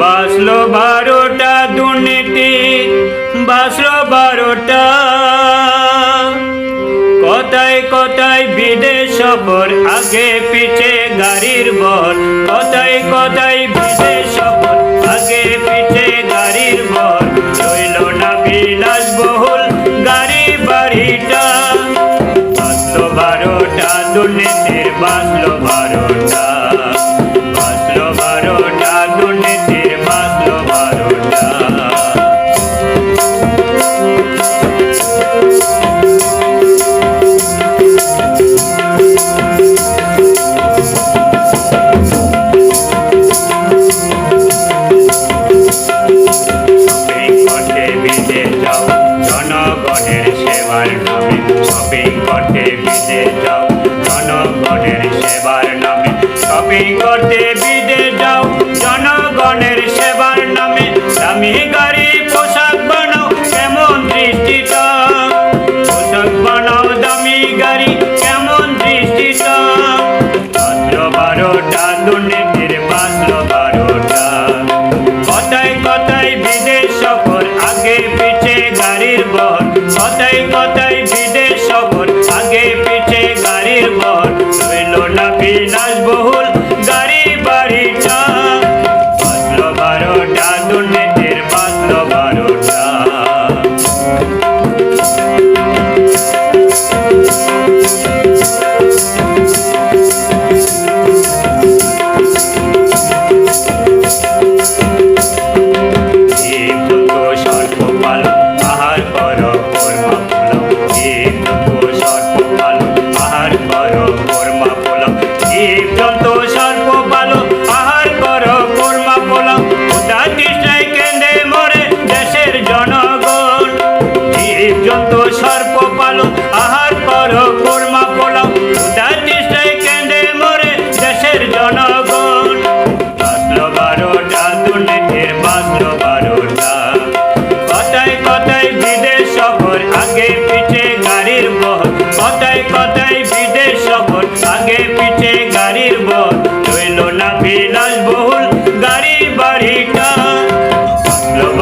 বাসলো বারোটা দুর্নীতি, বাসলো বারোটা। কথায় কথায় বিদেশ সফর, আগে পিছে গাড়ির বর কথায় কথায় শপিং করতে বিদেশ যাও। জনগণের সেবার নামে দামি গাড়ি, পোশাক বানাও, কেমন দৃষ্টিটা পোশাক বানাও, দামি গাড়ি, কেমন দৃষ্টিটা মাত্র বারোটা দুর্নীতির মাত্র বারোটা কথায় কথায় বিদেশ সফর, আগে পিছে গাড়ির বর কথায় কথায় বিদেশ সফর, আগে পিছে গাড়ির বর রইল না বিলাস বহুল